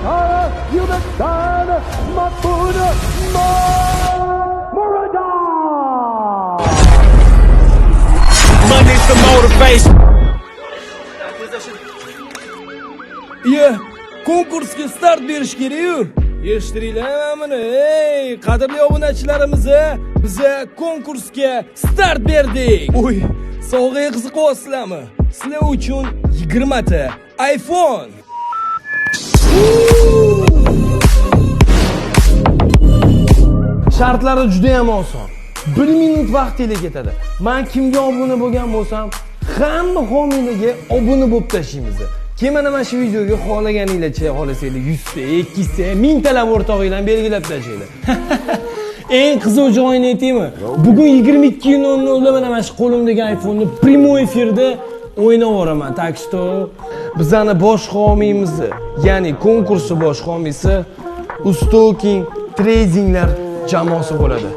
Human Tara, Mapuna, Murada! Money's the motivation. Iye, konkursga start berish kerak-ku. Eshitdiringlarmi buni? Ey, qadrli obunachilarimiz, biza konkursga start berdik. Uy, sovg'aga qiziqyapsizlarmi? Sizlar uchun 20 ta iPhone. Shartlari juda ham oson. 1 minut vaqtingiz ketadi. Men kimga obuna bo'lgan bo'lsam, hamma homiylarga obuna bo'lib tashlaymiz. Keyin mana mana shu videoga xohlaganinglarcha xohlasanglar 100 ta, 200 ta, 1000 o'rtog'inglarni belgilab tashlanglar. Eng qiziq joyini aytaymi? Bugun 22:00 da mana mana shu qo'limdagi iPhone'ni прямой efirda o'ynab yuboraman. Так что bizani bosh homiymiz, ya'ni konkursni bosh homiysi Ustoking Tradinglar jamoasi bo'ladi.